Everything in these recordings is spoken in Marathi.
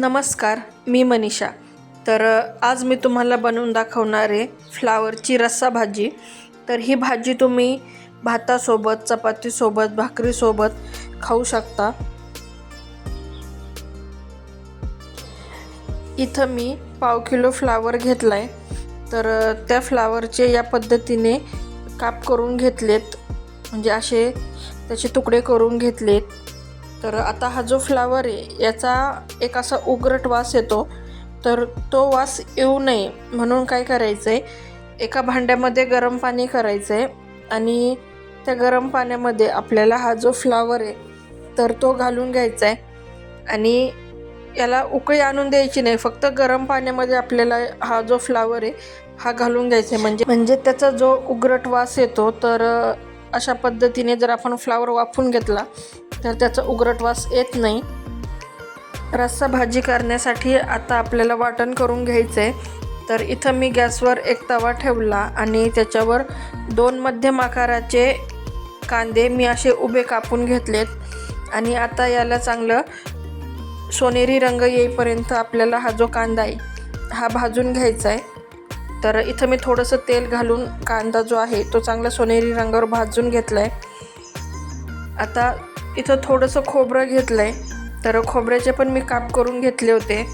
नमस्कार मी मनीषा. तर आज मी तुम्हाला बनवून दाखवणार आहे फ्लावरची रस्सा भाजी. तर ही भाजी तुम्ही भातासोबत चपातीसोबत भाकरीसोबत खाऊ शकता. इथं मी पाव किलो फ्लावर घेतला आहे तर त्या फ्लावरचे या पद्धतीने काप करून घेतलेत. म्हणजे असे त्याचे तुकडे करून घेतलेत. तर आता हा जो फ्लावर आहे याचा एक असा उग्रट वास येतो. तर तो वास येऊ नये म्हणून काय करायचं आहे एका भांड्यामध्ये गरम पाणी करायचं आहे आणि त्या गरम पाण्यामध्ये आपल्याला हा जो फ्लावर आहे तर तो घालून घ्यायचा आहे आणि याला उकळी आणून द्यायची नाही फक्त गरम पाण्यामध्ये आपल्याला हा जो फ्लावर आहे हा घालून घ्यायचा आहे म्हणजे म्हणजे त्याचा जो उग्रट वास येतो तर अशा पद्धतीने जर आपण फ्लावर वाफून घेतला तर त्याचा उग्रट वास येत नाही. रस्सा भाजी करण्यासाठी आता आपल्याला वाटण करून घ्यायचं आहे तर इथं मी गॅसवर एक तवा ठेवला आणि त्याच्यावर दोन मध्यम आकाराचे कांदे मी असे उभे कापून घेतलेत. आणि आता याला चांगलं सोनेरी रंग येईपर्यंत आपल्याला हा जो कांदा आहे हा भाजून घ्यायचा आहे तर इथं मी थोडंसं तेल घालून कांदा जो आहे तो चांगला सोनेरी रंगावर भाजून घेतला आहे आता इथं थोडंसं खोबरं घेतलं आहे तर खोबऱ्याचे पण मी काप करून घेतले होते.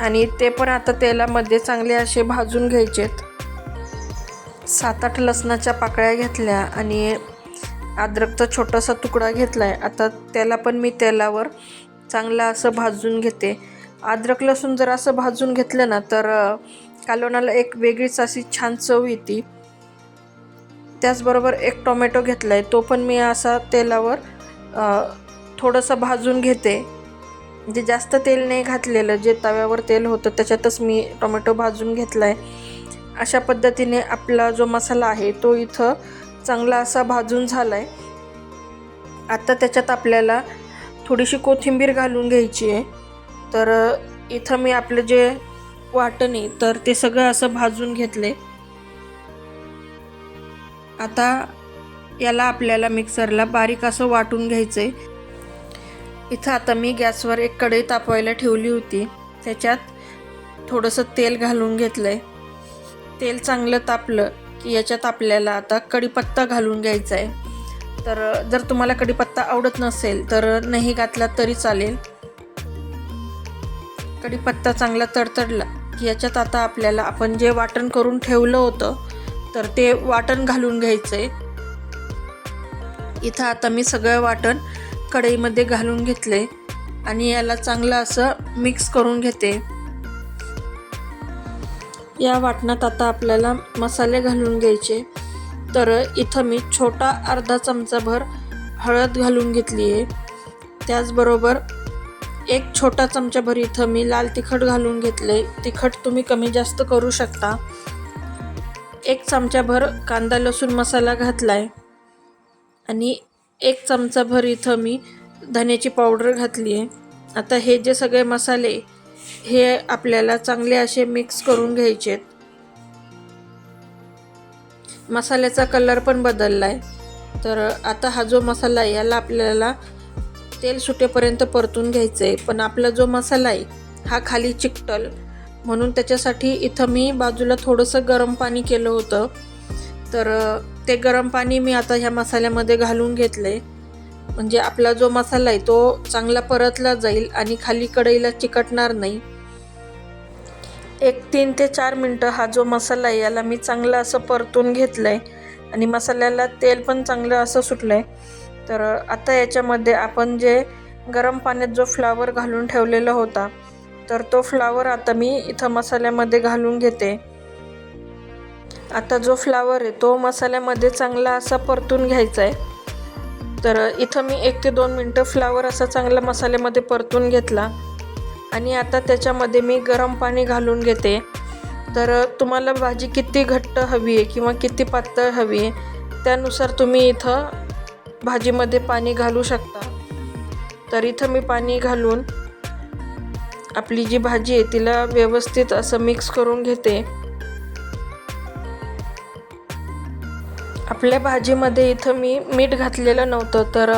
आणि ते पण आता तेलामध्ये चांगले असे भाजून घ्यायचेत. सात आठ लसणाच्या पाकळ्या घेतल्या आणि अद्रकचा छोटासा तुकडा घेतला आहे आता त्याला पण मी तेलावर चांगलं असं भाजून घेते. अद्रक लसूण जर असं भाजून घेतलं ना तर कालवणाला एक वेगळीच अशी छान चव येते. त्याचबरोबर एक टोमॅटो घेतला आहे तो पण मी असा तेलावर थोडंसं भाजून घेते. जे जास्त तेल नाही घातलेलं जे तव्यावर तेल होतं त्याच्यातच मी टोमॅटो भाजून घेतला आहे अशा पद्धतीने आपला जो मसाला आहे तो इथं चांगला असा भाजून झाला आहे आता त्याच्यात आपल्याला थोडीशी कोथिंबीर घालून घ्यायची आहे. तर इथं मी आपलं जे वाटणे तर ते सगळं असं भाजून घेतले आता याला आपल्याला मिक्सरला बारीक असं वाटून घ्यायचं आहे इथं आता मी गॅसवर एक कढई तापवायला ठेवली होती. त्याच्यात थोडंसं तेल घालून घेतलं आहे तेल चांगलं तापलं की याच्यात आपल्याला आता कढीपत्ता घालून घ्यायचा आहे तर जर तुम्हाला कढीपत्ता आवडत नसेल तर नाही घातला तरी चालेल. कढीपत्ता चांगला तडतडला की याच्यात आता आपल्याला आपण जे वाटण करून ठेवलं होतं तर ते वाटण घालून घ्यायचं आहे इथं आता मी सगळं वाटण कढईमध्ये घालून घेतले आणि याला चांगलं असं मिक्स करून घेते. या वाटणात आता आपल्याला मसाले घालून घ्यायचे. तर इथं मी छोटा अर्धा चमचाभर हळद घालून घेतली आहे त्याचबरोबर एक छोटा चमचाभर इथं मी लाल तिखट घालून घेतले तिखट तुम्ही कमी जास्त करू शकता. एक चमचाभर कांदा लसूण मसाला घातला आहे आणि एक चमचाभर इथं मी धन्याची पावडर घातली आहे. आता हे जे सगळे मसाले हे आपल्याला चांगले असे मिक्स करून घ्यायचे आहेत. मसाल्याचा कलर पण बदलला आहे तर आता हा जो मसाला आहे याला आपल्याला तेल सुटेपर्यंत परतून घ्यायचं आहे पण आपला जो मसाला आहे हा खाली चिकटल. म्हणून त्याच्यासाठी इथं मी बाजूला थोडंसं गरम पाणी केलं होतं. तर ते गरम पाणी मी आता ह्या मसाल्यामध्ये घालून घेतलं आहे म्हणजे आपला जो मसाला आहे तो चांगला परतला जाईल आणि खाली कढईला चिकटणार नाही. एक तीन ते चार मिनटं हा जो मसाला आहे याला मी चांगला असं परतून घेतलं आहे आणि मसाल्याला तेल पण चांगलं असं सुटलं आहे तर आता याच्यामध्ये आपण जे गरम पाण्यात जो फ्लावर घालून ठेवलेला होता तर तो फ्लावर आता मी इथं मसाल्यामध्ये घालून घेते. आता जो फ्लावर आहे तो मसाल्यामध्ये चांगला असा परतून घ्यायचा आहे तर इथं मी एक ते दोन मिनटं फ्लावर असा चांगला मसाल्यामध्ये परतून घेतला. आणि आता त्याच्यामध्ये मी गरम पाणी घालून घेते. तर तुम्हाला भाजी किती घट्ट हवी आहे किंवा किती पातळ हवी आहे त्यानुसार तुम्ही इथं भाजीमध्ये पाणी घालू शकता. तर इथं मी पाणी घालून आपली जी भाजी आहे तिला व्यवस्थित असं मिक्स करून घेते. आपल्या भाजीमध्ये इथं मी मीठ घातलेलं नव्हतं तर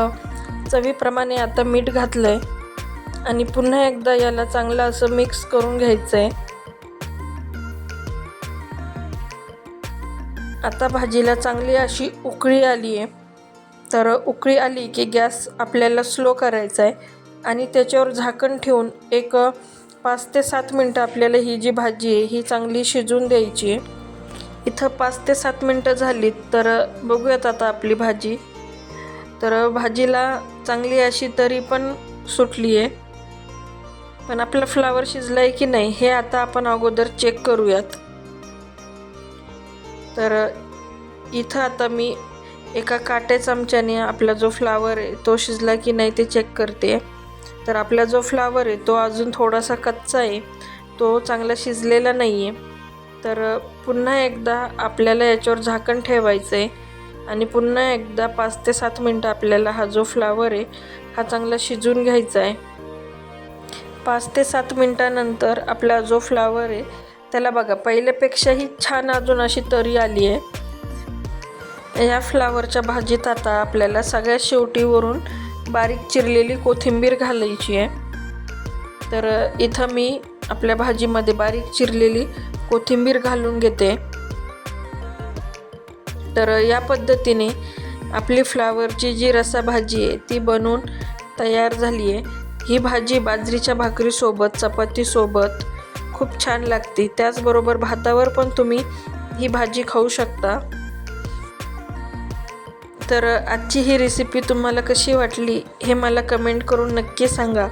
चवीप्रमाणे आता मीठ घातलं आहे आणि पुन्हा एकदा याला चांगलं असं मिक्स करून घ्यायचं आहे आता भाजीला चांगली अशी उकळी आली आहे तर उकळी आली की गॅस आपल्याला स्लो करायचा आहे आणि त्याच्यावर झाकण ठेवून एक पाच ते सात मिनटं आपल्याला ही जी भाजी आहे ही चांगली शिजवून द्यायची आहे इथं पाच ते सात मिनटं झालीत तर बघूयात आता आपली भाजी. तर भाजीला चांगली अशी तरी पण सुटली आहे पण आपला फ्लावर शिजला आहे की नाही हे आता आपण अगोदर चेक करूयात. तर इथं आता मी एका काटे चमच्याने आपला जो फ्लावर आहे तो शिजला की नाही ते चेक करते. तर आपला जो फ्लावर आहे तो अजून थोडासा कच्चा आहे. तो चांगला शिजलेला नाही आहे तर पुन्हा एकदा आपल्याला याच्यावर झाकण ठेवायचं आहे आणि पुन्हा एकदा पाच ते सात मिनटं आपल्याला हा जो फ्लावर आहे हा चांगला शिजून घ्यायचा आहे पाच ते सात मिनटानंतर आपला जो फ्लावर आहे त्याला बघा पहिल्यापेक्षाही छान अजून अशी तरी आली आहे या फ्लावरच्या भाजीत आता आपल्याला सगळ्या शेवटीवरून बारीक चिरलेली कोथिंबीर घालायची आहे तर इथं मी आपल्या भाजीमध्ये बारीक चिरलेली कोथिंबीर घालून घेते. तर या पद्धतीने आपली फ्लावरची जी रसाभाजी आहे ती बनवून तयार झाली आहे. ही भाजी बाजरीच्या भाकरीसोबत चपातीसोबत खूप छान लागते. त्याचबरोबर भातावर पण तुम्ही ही भाजी खाऊ शकता. तर आजची ही रेसिपी तुम्हाला कशी वाटली हे मला कमेंट करून नक्की सांगा.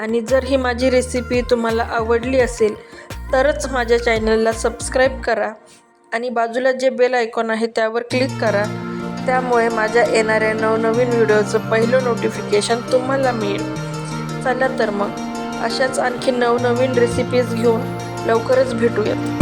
आणि जर ही माझी रेसिपी तुम्हाला आवडली असेल तरच माझ्या चॅनलला सबस्क्राईब करा आणि बाजूला जे बेल आयकॉन आहे त्यावर क्लिक करा. त्यामुळे माझ्या येणाऱ्या नवनवीन व्हिडिओचं पहिलं नोटिफिकेशन तुम्हाला मिळेल. चला तर मग अशाच आणखी नवनवीन रेसिपीज घेऊन लवकरच भेटूयात.